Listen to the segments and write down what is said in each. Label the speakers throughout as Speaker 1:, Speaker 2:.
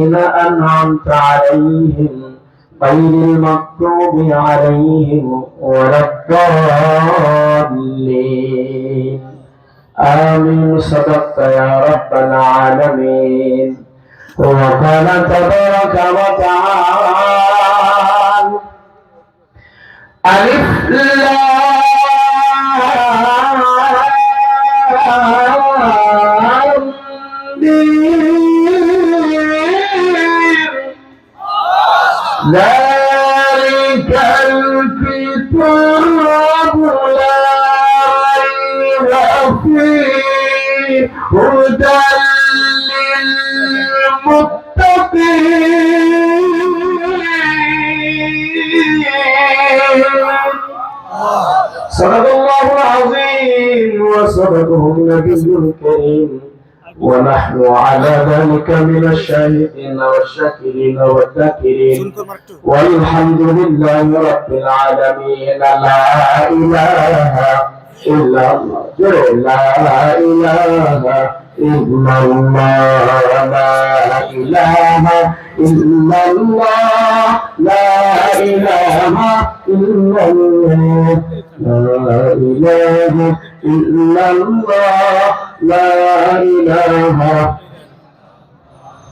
Speaker 1: أنعمت عليهم غير المغضوب عليهم ولا الضالين آمين صدقت يا رب العالمين وقال تبارك وتعالى ألف لام الكتاب لا ريب فيه هدى للمتقين صدق الله العظيم وصدقه النبي الكريم ونحن على ذلك من الشاهدين والشاكرين والذاكرين. والحمد لله رب العالمين. لا إله إلا الله. لا إله إلا الله. لا إله إلا الله. لا إله إلا الله. لا إله إلا الله لا إله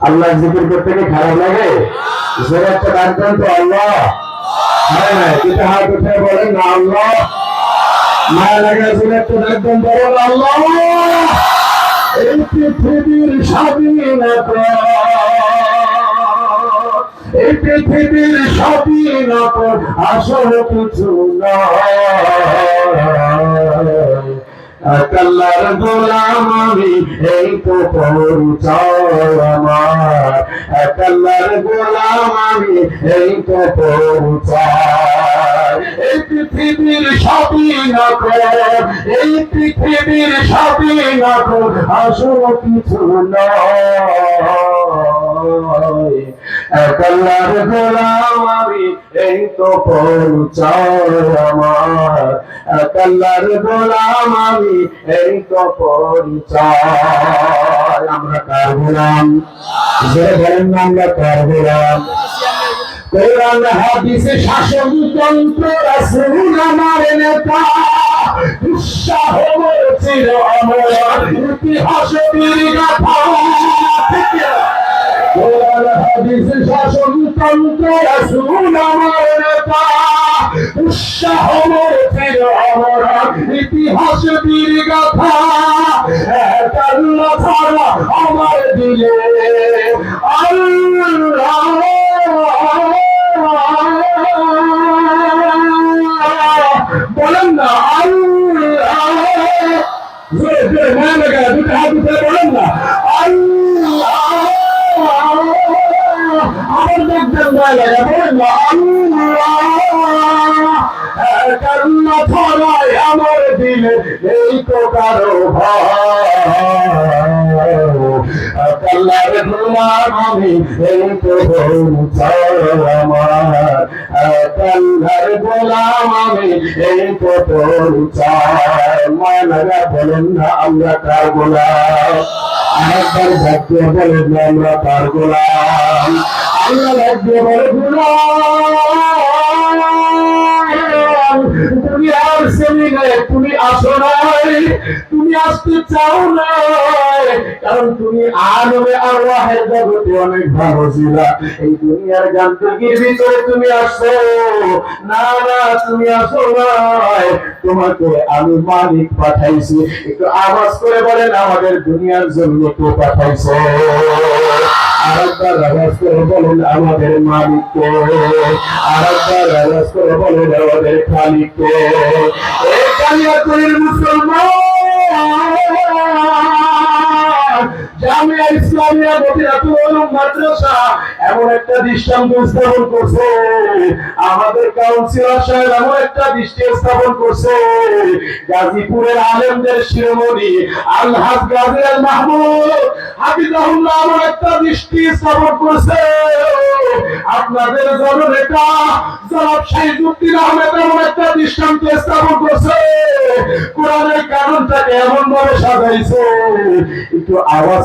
Speaker 1: আল্লাহ জিকির করতে কি খারাপ লাগে জোরে একটা ডাক দেন তো আল্লাহ হ্যাঁ হ্যাঁ যেটা হাত উঠে বলেন না আল্লাহ মায়া লাগে জোরে একটা ডাক দেন বলেন আল্লাহ এই পৃথিবীর স্বাধীনতা এই পৃথিবীর স্বাধীনতা আসল কিছু আল্লাহর গোলাম আমি, এই তো পরিচয় আমার। আল্লাহর গোলাম আমি, এই তো পরিচয়। এই পৃথিবীর স্বাধীনতা এই পৃথিবীর স্বাধীনতা আসল কিছু নয়। আল্লাহর গোলাম আমি, এই তো পরিচয় আমার। আল্লাহর গোলাম আমি, এই তো পরিচয় আমরা কার গোলাম? যে বলেন আমরা কার গোলাম? কোরআন, হাদিসে শাসনতন্ত্র রাসূল আমার নেতা। উৎসাহ চির অমর ইতিহাস বীর গাথা। হাদিস শাসনতন্ত্র রাসূল আমার নেতা। উৎসাহ মোর অমর ইতিহাস বীর আমার দিলে আল্লাহ আল্লাহর গোলাম আমি, এই তো আমার আল্লাহর গোলাম আমি, এই তো মায়েরা বলেন না, আমরা কার গোলাম? আরেকবার ভাগ্য বলেন না তুমি আসো নাই। তুমি আসতে চাও নাই। কারণ তুমি আলমে আল্লাহের জগতে অনেক ভালো ছিল। এই দুনিয়ার ভিতরে তুমি আসো। না না, তুমি আসো নাই। তোমাকে আমি মালিক পাঠাইছি। একটু আওয়াজ করে বলেন, আমাদের দুনিয়ার জন্য কে পাঠাইছে? আরেকবার আওয়াজ করে বলেন আমাদের মালিককে, আরেকবার আওয়াজ করে বলেন আমাদের খালিককে। এই কালিয়াতুরের মুসলমান! জামিয়া ইসলামিয়া মদিনাতুল উলুম মাদ্রাসা এমন একটা দৃষ্টান্ত স্থাপন করছে। আমাদের কাউন্সিলর সাহেব এমন একটা দৃষ্টি স্থাপন করছে। গাজীপুরের আলেমদের শিরোমণি আলহাজ গাজী আল মাহমুদ হাফিজাহুল্লাহ এমন একটা দৃষ্টি স্থাপন করছে। আপনাদের জননেতা জনাব শাহিদুদ্দিন আহমেদ এমন একটা দৃষ্টান্ত স্থাপন করছে। কোরআনের কানুনটাকে এমন ভাবে সাজাইছে। একটু আওয়াজ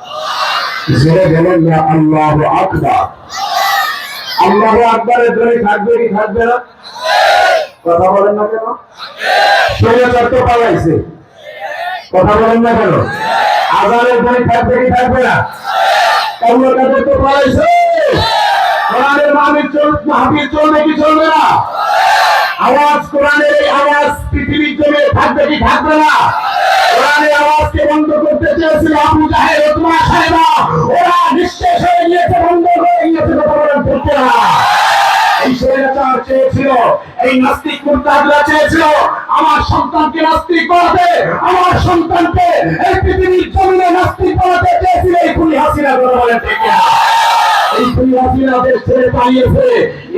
Speaker 1: জোরে বলেন না, আল্লাহু আকবার। আল্লাহু আকবারের ধ্বনি থাকবে কি থাকবে না? কথা বলেন না কেন? শরীয়ত তো পালাইছে। কথা বলেন না কেন? আজানের ধ্বনি থাকবে কি থাকবে না? কাউকে কাদের তো পালাইছে। কোরআনের মাহফিল চল মাহফিল চলবে কি চলবে না? আওয়াজ কোরআনের আওয়াজ পৃথিবীর জমে থাকবে কি থাকবে না? কোরআনের আওয়াজকে বন্ধ করতে চেয়েছিল আবু জাহেল ওতমা সাহেবা। ওরা নিঃশেষ হয়ে গিয়েছে, বন্ধ হয়ে গিয়েছে কথা বলেন করতে না। এই স্বৈরাচার চেয়েছিল, এই নাস্তিক মুরতাদরা চেয়েছিল, আমার সন্তানকে নাস্তিক বানাতে, আমার সন্তানকে এই পৃথিবীর জমিনে নাস্তিক বানাতে চেয়েছিল এই খুনি হাসিনা, কথা বলেন ঠিক না। এই খুনি হাসিনা দেশ ছেড়ে পালিয়েছে,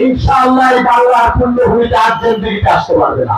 Speaker 1: ইনশাআল্লাহ এই বাংলার পূর্ণভূমিতে আর জিন্দিগিতে আসতে পারবে না।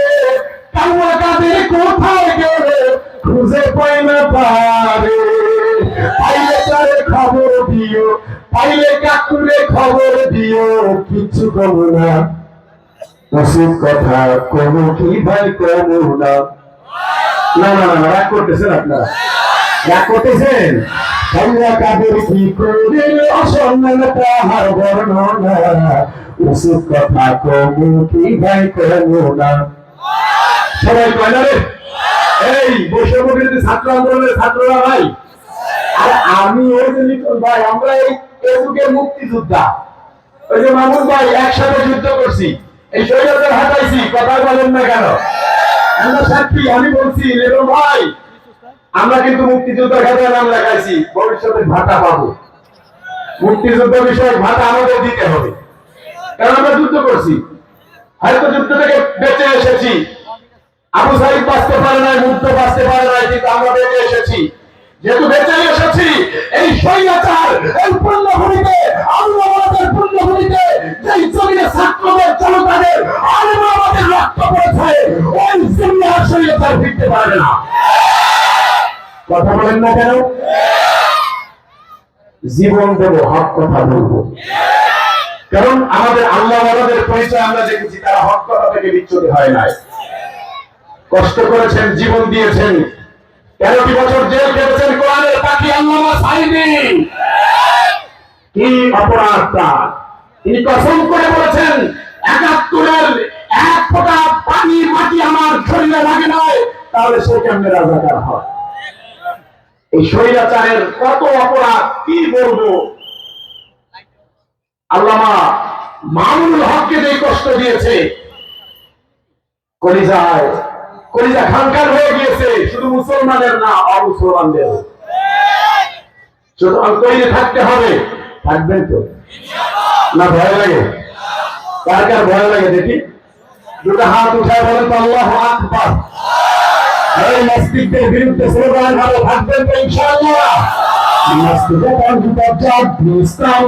Speaker 1: পারে পাইলে তারে খবর দিও, পাইলে কাকুরে খবর দিও, কিছু না। ওষুধ কথা কি ভাই না। না না না রাগ করতেছেন আপনারা। রাগ করতেছেন? কাদের কি করে অসম্মান তাহার বর্ণনা। ওষুধ কথা কম কি ভাই কম না। সবাই কয় না রে? এই, বৈষম্য ছাত্র আন্দোলনের ছাত্ররা ভাই। আর আমি ওই যে লিটন ভাই, আমরা এই যুগের মুক্তিযোদ্ধা। ওই যে মামুন ভাই, একসাথে যুদ্ধ করছি। এই শরীয়তের হাঁটাইছি কথা বলেন না কেন? আমরা সাক্ষী, আমি বলছি লিটন ভাই, আমরা কিন্তু মুক্তিযুদ্ধ খাতায় নাম লেখাইছি, ভবিষ্যতে ভাতা পাবো। মুক্তিযুদ্ধ বিষয়ক ভাতা আমাদের দিতে হবে। কারণ আমরা যুদ্ধ করছি। হয়তো যুদ্ধ থেকে বেঁচে এসেছি। আবু সাইদ বাঁচতে পারে নাই মুক্ত বাঁচতে পারে নাই, কিন্তু আমরা বেঁচে এসেছি। যেহেতু বেঁচে এসেছি, এই স্বৈরাচার, এই পূর্ণভূমিতে আমরা আমাদের পূর্ণভূমিতে যেই জমিনে ছাত্রদের, জনতাদের আলম আমাদের রক্ত পড়েছে, ওই জমি আর স্বৈরাচার ফিরতে না। কথা বলেন না কেন? জীবন দেব, হক কথা বলব। কারণ আমাদের আল্লাহ আমাদের পরিচয় আমরা দেখেছি, তারা হক কথা থেকে বিচ্ছুতি হয় নাই। কষ্ট করেছেন, জীবন দিয়েছেন। তেরোটি বছর জেল কেটেছেন কোরআনের পাখি সাইদি। কি তিনি কসম করে বলেছেন, একাত্তরের এক ফোঁটা পানি মাটি আমার শরীরে লাগে নয় তাহলে সে কেমনে রাজাকার হয়? এই স্বৈরাচারের কত অপরাধ, কি বলব? আল্লামা মামুনুল হককে যে কষ্ট দিয়েছে, কলিজায় কলিজা খানখান হয়ে গিয়েছে। শুধু মুসলমানের না, অমুসলমানদের। সুতরাং তৈরি থাকতে হবে। থাকবেন তো? না, ভয় লাগে? কার কার ভয় লাগে দেখি? দুটো হাত উঠায় বলেন তো, আল্লাহ আকবার।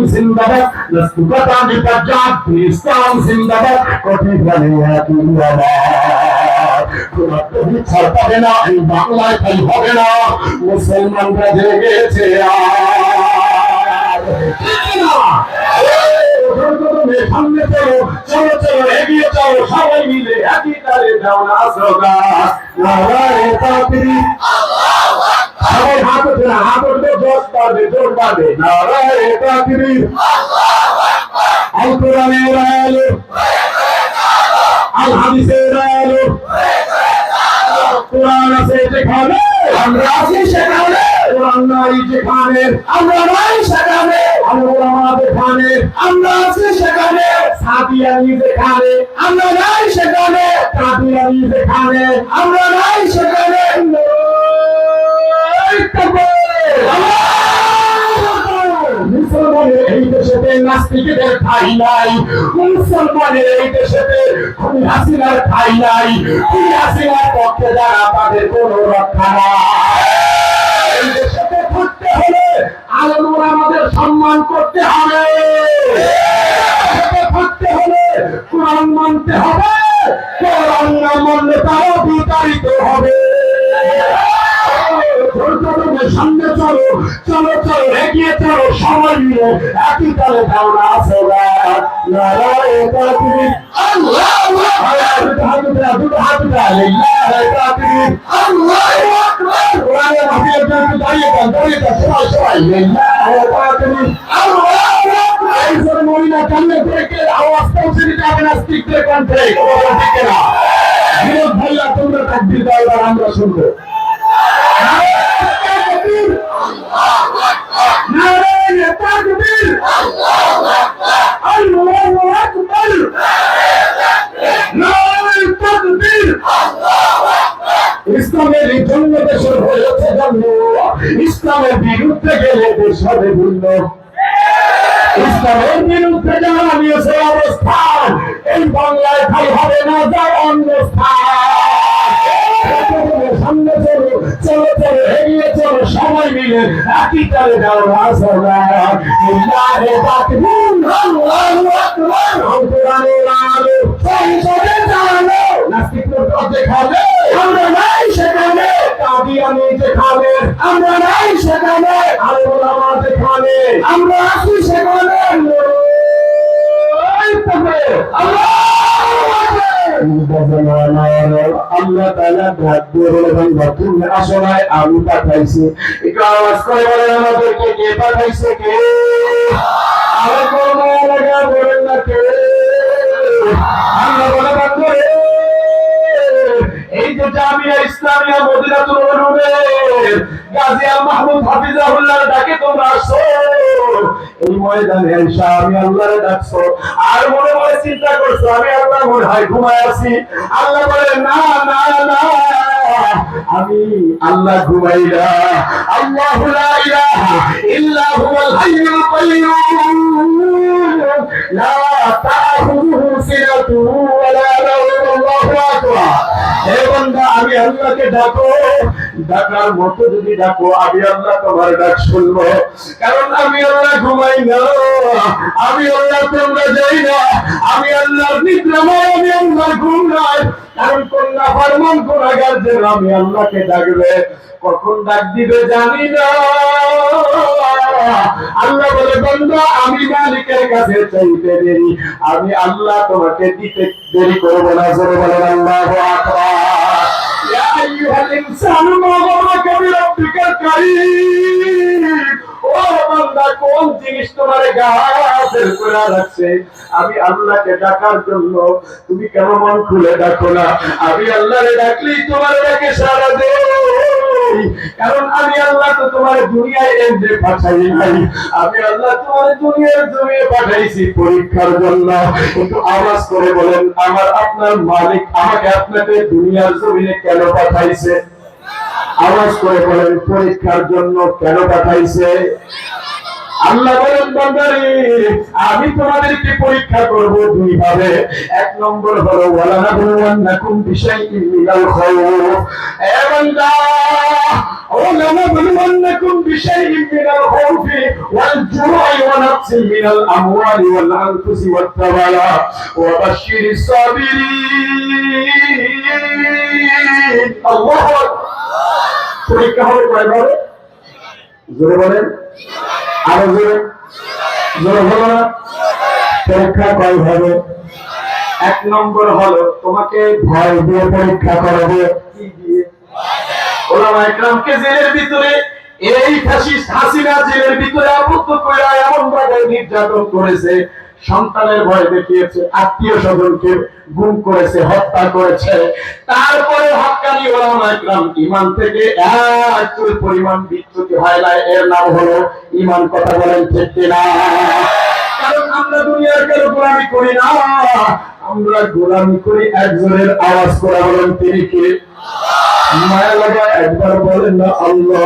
Speaker 1: জিন্দাবাদ। জিন্দাবাদ। কঠিন আবার কোনো ছাড় পাবে না, এই বাংলায় তাই হবে না। মুসলমানরা জেগেছে সামনে চলো চলো চলো এগিয়ে চলো সবাই মিলে একই তালে যাও না। আসোগা নারায়ে তাকবীর সবাই হাত উঠে না হাত উঠবে জোর পাবে জোর পাবে নারায়ে তাকবীর আল কোরআনের আলো আল হাদিসের আলো কোরআন আছে যেখানে। আমরা আছি সেখানে। কোরআন নাই যেখানে। আমরা নাই সেখানে। আমরা যেখানে। আমরা আছি সেখানে। সাদিয়ানি যেখানে। আমরা নাই সেখানে। কাদিয়া যেখানে। আমরা নাই সেখানে। মুসলমানের এই নাস্তিকদের ঠাই নাই। মুসলমানের এই দেশেতে খুনি হাসিনার ঠাই নাই, খুনি হাসিনার পক্ষে যারা তাদের কোনো রক্ষা নাই। দেশেতে থাকতে হলে আলমরা আমাদের সম্মান করতে হবে। থাকতে হলে কোরআন মানতে হবে। কোরআন না মানলে তাও বিতাড়িত হবে। চলো চলো এগিয়ে চলো সবাই মিলে একই তালে ধারণা আছে আওয়াজ পৌঁছে দিতে হবে না স্পিকদের কণ্ঠে না বিনোদ ভাইয়া তোমরা তাকবীর দাও আমরা শুনব নারায়ণ তাকবীর আল্লাহু আকবার। নারায়ণ তাকবীর ইসলামের জন্য দেশের হয়েছে জন্ম। ইসলামের বিরুদ্ধে গেলে দেশ হবে ভিন্ন। ইসলামের বিরুদ্ধে যারা নিয়েছে অবস্থান, এই বাংলায় ঠাই হবে না যা অন্য স্থান। চলো এগিয়ে চলো সবাই মিলে একই তালে যাও রাসূলুল্লাহ তাকবীর, আল্লাহু আকবার। কোরআনের আলো সংসদে জানো। নাস্তিক অর্ধেক হবে আমরা নাই সেখানে। আমরা তাআলা ভাগ্য এবং নতুন আসনায় আমি পাঠাইছি। একটু আওয়াজ করে বলেন আমাদেরকে, কে পাঠাইছে কে? আল্লাহ এই যে জামিয়া ইসলামিয়া মদিনাতুল উলুমের গাজী আল মাহমুদ হাফিজাহুল্লাহ ডাকে তোমরা আসো। এই ময়দানে এসে আমি আল্লাহরে ডাকছো। আর মনে মনে চিন্তা করছ, আমি আল্লাহ মনে হয় ঘুমায় আছি। আল্লাহ বলে, না না না, আমি আল্লাহ ঘুমাই না। আল্লাহ লা ইলাহা ইল্লা হুয়াল হাইয়ুল কাইয়্যুম। তাখুযুহু সিনাতু ওয়া লা নাওম আল্লাহু আকবার। হে বান্দা আমি আল্লাহকে ডাকো। ডাকার মতো যদি ডাকো, আমি আল্লাহ তোমার ডাক শুনব। কারণ আমি আল্লাহ ঘুমাই না, আমি আল্লাহ তোমরা যাই না, আমি আল্লাহর নিদ্রাময়, আমি আল্লাহর ঘুম নাই। কারণ কন্যা আমি আল্লাহকে ডাকবে, কখন ডাক দিবে জানি না। আল্লাহ বলে বন্ধু আমি মালিকের কাছে চাইতে দেরি। আমি আল্লাহ তোমাকে দিতে দেরি করব না, জোরে বলেন, আল্লাহ আকবার। ইয়া الإنسان ما بربك الكريم কোন জিনিস তোমার রাখছে? আমি আল্লাহকে ডাকার জন্য। তুমি কেন মন খুলে ডাকো না? আমি আল্লাহরে ডাকলেই তোমার ডাকে কারণ আমি আল্লাহ তো তোমার দুনিয়ায় পাঠাই নাই আমি আল্লাহ তোমার দুনিয়ার জমিয়ে পাঠাইছি পরীক্ষার জন্য। কিন্তু আওয়াজ করে বলেন, আমার আপনার মালিক আমাকে আপনাকে দুনিয়ার জমিনে কেন পাঠাইছে? আওয়াজ করে বলেন, পরীক্ষার জন্য কেন পাঠাইছে? আল্লাহ বলেন, বান্দারে, আমি তোমাদেরকে পরীক্ষা করব দুই ভাবে এক নম্বর হলো ওয়ালা নাবলুওয়ান্নাকুম বিশাইইন মিনাল খাউফ। এ বান্দা আকবার। পরীক্ষা হবে জোরে বলেন। হলো পরীক্ষা এক নম্বর হলো, তোমাকে পরীক্ষা করাবে কি জেলের ভিতরে, এই হাসিনা জেলের ভিতরে আবদ্ধ করে এমন ভাবে নির্যাতন করেছে। সন্তানের ভয় দেখিয়েছে, আত্মীয় স্বজনকে গুম করেছে, হত্যা করেছে। তারপরে হকানি ওলামা ইমান থেকে এক পরিমাণ বিচ্যুতি হয় না এর নাম হলো ইমান কথা বলেন ঠিক কিনা? কারণ আমরা দুনিয়ার কেন গোলামি করি না। আমরা গোলামি করি একজনের আওয়াজ করা বলেন তিনি কে? মায়া লাগা একবার বলেন না আল্লাহ।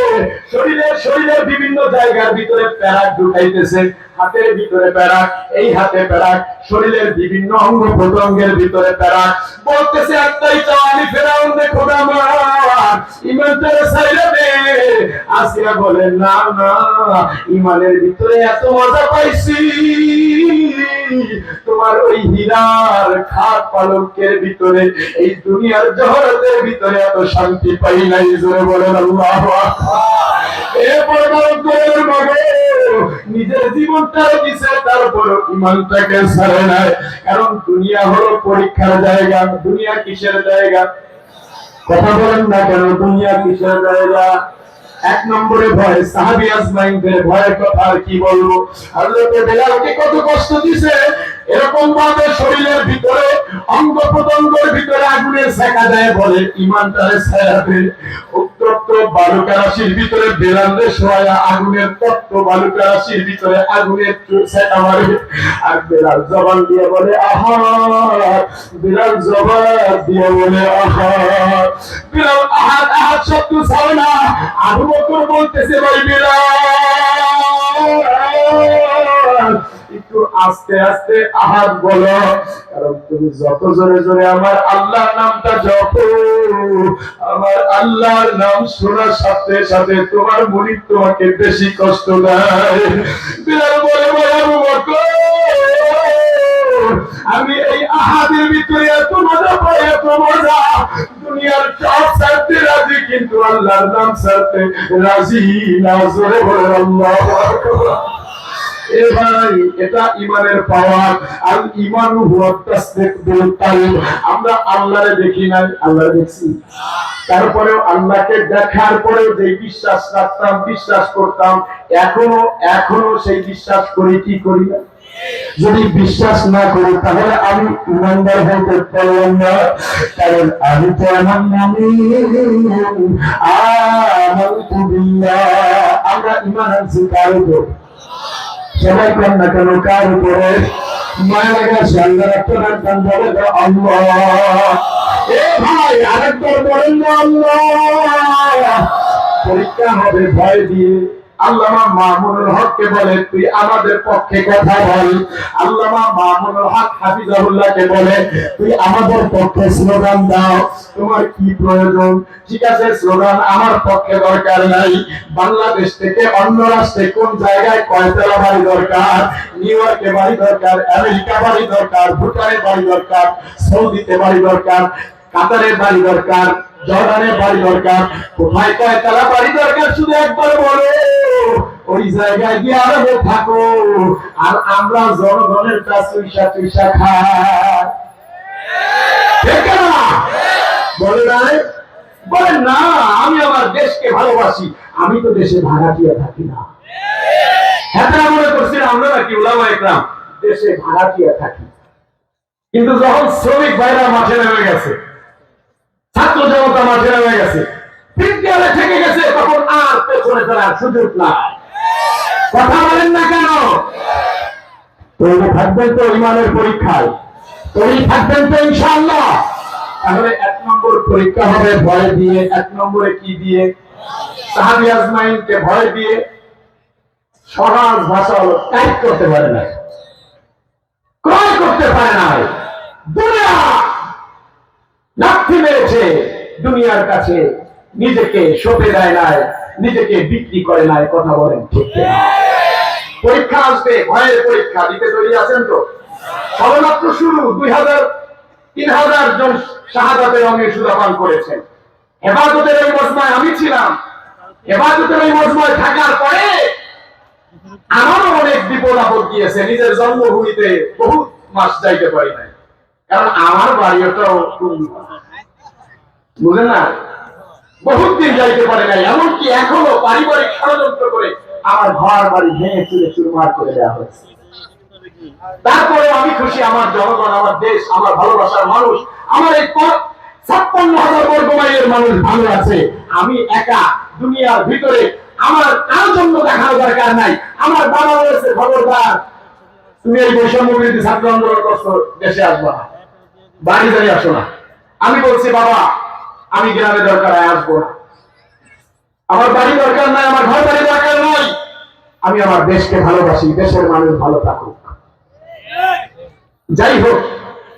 Speaker 1: শরীরে শরীরের বিভিন্ন জায়গার ভিতরে প্যারাক ঢুকাইতেছে। হাতের ভিতরে প্যারাক, এই হাতে প্যারাক, শরীরের বিভিন্ন অঙ্গ প্রত্যঙ্গের ভিতরে প্যারাক। বলতেছে, একটাই চাও আমি ফেরাউন দে আমার ঈমানটারে ছাইরা দে। আসিয়া বলে না না ঈমানের ভিতরে এত মজা পাইছি। তোমার ওই হীরার খাট পালকের ভিতরে, এই দুনিয়ার জহরতের ভিতরে এত শান্তি পাই নাই। জোরে বলেন, আল্লাহু আকবার এ পরমাত্মার মগে নিজের জীবনটাও দিছে তারপর ইমানটাকে ছাড়ে নাই। কারণ দুনিয়া হলো পরীক্ষার জায়গা, দুনিয়া কিসের জায়গা? কথা বলেন না কেন, দুনিয়া কিসের জায়গা? এক নম্বরে ভয়, সাহাবি আজমাইনদের ভয়ের কথা আর কি বলব? হযরতে বেলালকে কত কষ্ট দিছে? এরকম ভাবে শরীরের ভিতরে, অঙ্গ প্রত্যঙ্গের ভিতরে আগুনের শেখা দেয় বলে ইমানটারে ছায়াবে উত্তপ্ত বালুকা রাশির ভিতরে বেলালে শোয়া, আগুনের তত্ত্ব বালুকা রাশির ভিতরে আগুনের শেখা মারে। আর বেলাল জবান দিয়ে বলে, আহা! বেলাল জবান দিয়ে বলে, আহা! বেলাল, আহাদ আহাদ শব্দ ছাড়ে না। আবু বকর একটু আস্তে আস্তে আহাত বলো, কারণ তুমি যত জোরে জোরে আমার আল্লাহর নামটা জপ, আমার আল্লাহর নাম শোনার সাথে সাথে তোমার মনি তোমাকে বেশি কষ্ট দেয়। বিলাল বলে বলে আমি এই আহাদের ভিতরে এত মজা পাই, এত মজা। দুনিয়ার সব ছাড়তে রাজি, কিন্তু আল্লাহর নাম ছাড়তে রাজি না, জোরে বলে আল্লাহ এ ভাই, এটা ইমানের পাওয়ার। আর ইমান আমরা আল্লাহরে দেখি নাই, আল্লাহরে দেখছি। তারপরেও আল্লাহকে দেখার পরেও যে বিশ্বাস রাখতাম, বিশ্বাস করতাম, এখনও এখনও সেই বিশ্বাস করি কি করি না? যদি বিশ্বাস না করি, তাহলে আমি ইমানদার হইতে পারলাম না। কারণ আমি তো আমার নামে আমরা ইমান আনছি কার উপর? সবাই কর না কেন, কার উপরে? মায়ের বলে আল্লাহ এ ভাই, আরেকবার বলেন আল্লাহ। পরীক্ষা হবে, ভয় দিয়ে আল্লামা মামুনুল হককে বলে, তুই আমাদের পক্ষে কথা বল। আল্লামা মামুনুল হক হাফিজাহুল্লাহকে বলে, তুই আমাদের পক্ষে স্লোগান দাও। তোমার কি প্রয়োজন? ঠিক আছে, স্লোগান আমার পক্ষে দরকার নাই। বাংলাদেশ থেকে অন্য রাষ্ট্রে কোন জায়গায় কয়তলা বাড়ি দরকার? নিউ ইয়র্কে বাড়ি দরকার, আমেরিকা বাড়ি দরকার, ভুটানে বাড়ি দরকার, সৌদিতে বাড়ি দরকার কাতারের বাড়ি দরকার। জর্ডানের বাড়ি দরকার। কোথায় বাড়ি দরকার শুধু একবার ওই জায়গায় গিয়ে আরবে থাকো। আর আমরা জনগণের কাছে বলে না, আমি আমার দেশকে ভালোবাসি। আমি তো দেশে ভাড়াটিয়া থাকি না। হ্যাঁ মনে করছেন, আমরা নাকি ওলামা একরাম দেশে ভাড়াটিয়া থাকি। কিন্তু যখন শ্রমিক ভাইরা মাঠে নেমে গেছে জনতা মাঠে নেমে গেছে। বিদ্যালয়ে থেকে গেছে, তখন আর পেছনে ফেরার সুযোগ নাই। কথা বলেন না কেন? তৈরি থাকবেন তো ইমানের পরীক্ষায়। তৈরি থাকবেন তো ইনশাআল্লাহ। তাহলে এক নম্বর পরীক্ষা হবে ভয় দিয়ে, এক নম্বরে কি দিয়ে? সাহাবি আজমাইনকে ভয় দিয়ে সহজ ভাষা টাইপ করতে পারে না ক্রয় করতে পারে না দুনিয়া লাথি মেরেছে। দুনিয়ার কাছে নিজেকে সঁপে দেয় নাই, নিজেকে বিক্রি করে নাই, কথা বলেন পরীক্ষা আসবে, ভয়ের পরীক্ষা, দিতে তৈরি আছেন তো? সবেমাত্র শুরু, দুই হাজার, তিন হাজার জন শাহাদাতের রঙে সুদাপান করেছেন। হেফাজতের ওই মজমায় আমি ছিলাম। হেফাজতের ওই মজমায় থাকার পরে আমারও অনেক বিপদ আপদ গিয়েছে, নিজের জন্মভূমিতে বহু মাস যাইতে পারি নাই। কারণ আমার বাড়িটাও বুঝলেন না? বহুত দিন যাইতে পারে নাই, এমনকি এখনও পারিবারিক ষড়যন্ত্র করে আমার ঘর বাড়ি ভেঙে চুরে চুরমার করে দেওয়া হয়েছে। তারপরে আমি খুশি, আমার জনগণ, আমার দেশ, আমার ভালোবাসার মানুষ, আমার এই ছাপ্পান্ন হাজার বর্গ মাইলের মানুষ ভালো আছে। আমি একা দুনিয়ার ভিতরে আমার কার জন্য দেখানো দরকার নাই। আমার বাবা বলেছে খবরদার। তুমি এই বৈষম্য বিরোধী ছাত্র আন্দোলন দেশে আসবা না। বাড়ি বাড়ি আসো না। আমি বলছি, বাবা আমি গ্রামে দরকার আসব আমার বাড়ি দরকার নাই, আমার ঘর বাড়ি দরকার নাই। আমি আমার দেশকে ভালোবাসি, দেশের মানুষ ভালো থাকুক। যাই হোক,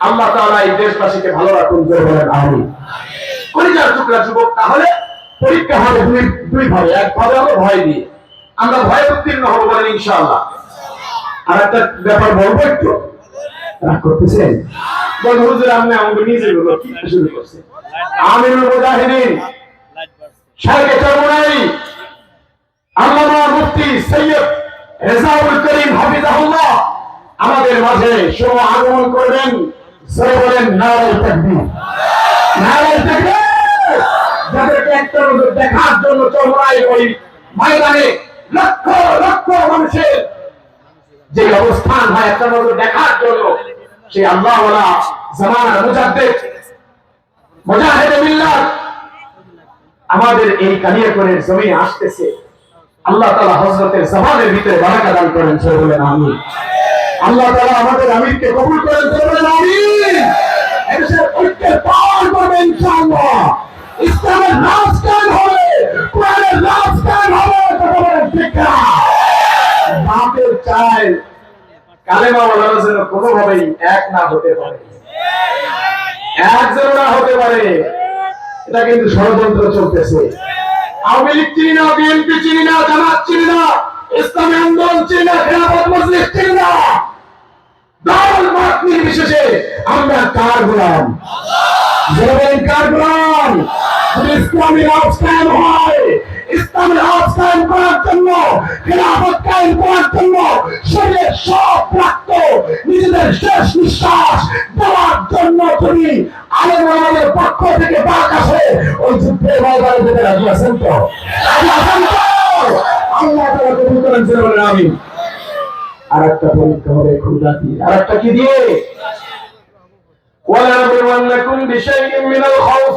Speaker 1: আল্লাহ তাআলা এই দেশবাসীকে ভালো রাখুন, জোরে বলেন আমি কলিজার টুকরা যুবক, তাহলে পরীক্ষা হবে দুই দুই ভাবে। এক ভাবে হবে ভয় দিয়ে আমরা ভয় উত্তীর্ণ হব বলেন, ইনশাআল্লাহ। আর একটা ব্যাপার বলব একটু? রাগ করতেছেন? বল হুজুর, আপনি আমাকে নিজে বলো কি শুরু করছে আমিরুল মুজাহিদিন শাইখে চরমনাই, আল্লামা মুফতি সৈয়দ রেজাউল করিম হাফিজাহুল্লাহ আমাদের মাঝে শুভ আগমন করবেন। সরে বলেন নারায় তাকবীর। নারায় তাকবীর! যাদেরকে একটা দেখার জন্য চরমনাই ওই ময়দানে লক্ষ লক্ষ মানুষের যে অবস্থান হয় একটা দেখার জন্য সেই আল্লাহ জামানার মুজাদ্দিদ আমাদের এই কালিয়াকরের জমিনে আসতেছে। আল্লাহ তালা হজরতের জমানের ভিতরে বারাকা দান করেন সে বলেন আমি আল্লাহ তালা আমাদের আমিরকে কবুল করেন সে বলেন আমি এদেশের ঐক্যের পাওয়ার করবে, ইনশাআল্লাহ। ইসলামের রাজ কায়েম হবে, কোরআনের রাজ কায়েম হবে, কথা বলেন, ঠিক না? বাপের চায় কালেমা বলার জন্য কোনোভাবেই এক না হতে পারে। এক যেন না হতে পারে। এটা কিন্তু ষড়যন্ত্র চলতেছে। আওয়ামী লীগ চিনি না, বিএনপি চিনি না, জামাত চিনি না, ইসলামী আন্দোলন চিনি না, খেলাফত মজলিস চিনি না। দল মত নির্বিশেষে আমরা কার গোলাম? কার গোলাম? ইসলামী কায়েম হয় ইসলামী রাজ কায়েম করার জন্য খেলাফত কায়েম করার জন্য শরীরের সব প্রাপ্ত নিজেদের শেষ নিঃশ্বাস দেওয়ার জন্য যদি আলেম আমাদের পক্ষ থেকে বাক আসে ওই যুদ্ধের ময়দানে যেতে রাজি আছেন তো রাজি আছেন তো আল্লাহ তাআলা কবুল করেন জোরে বলেন আমিন আর একটা পরীক্ষা হবে ক্ষুদা দিয়ে আর একটা কি দিয়ে ولنبلونكم بشيء من الخوف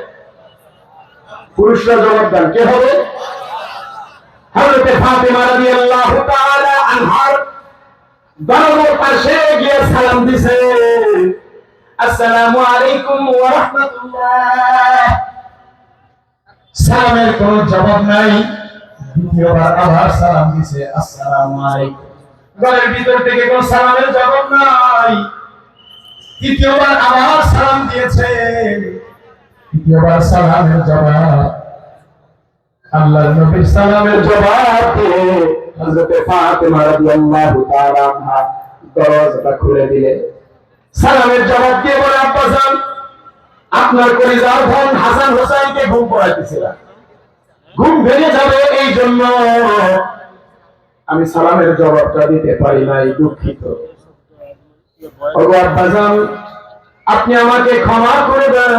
Speaker 1: পুরুষরা জবাব দেন, কে হবে? ফাতেমা রাদিয়াল্লাহু তাআলা আনহার দরজার পাশে গিয়ে সালাম দিছে। আসসালামু আলাইকুম ওয়া রাহমাতুল্লাহ। সালামের কোনো জবাব নাই। দ্বিতীয়বার আবার সালাম দিছে, আসসালামু আলাইকুম। ঘরের ভিতর থেকে কোনো সালামের জবাব নাই। তৃতীয়বার আবার সালাম দিয়েছে। তৃতীয়বার সালামের জবাব। আল্লাহর নবীর সালামের জবাব দিয়ে হযরতে ফাতেমা রাদিয়াল্লাহু তাআলা আনহা দরজাটা খুলে দিলেন। সালামের জবাব দিয়ে বলে আপনার হাসান হোসেনকে ঘুম পড়াইতেছিলাম। ঘুম ভেঙে যাবে এই জন্য আমি সালামের জবাবটা দিতে পারি নাই, দুঃখিত। আপনি আমাকে ক্ষমা করে দেন।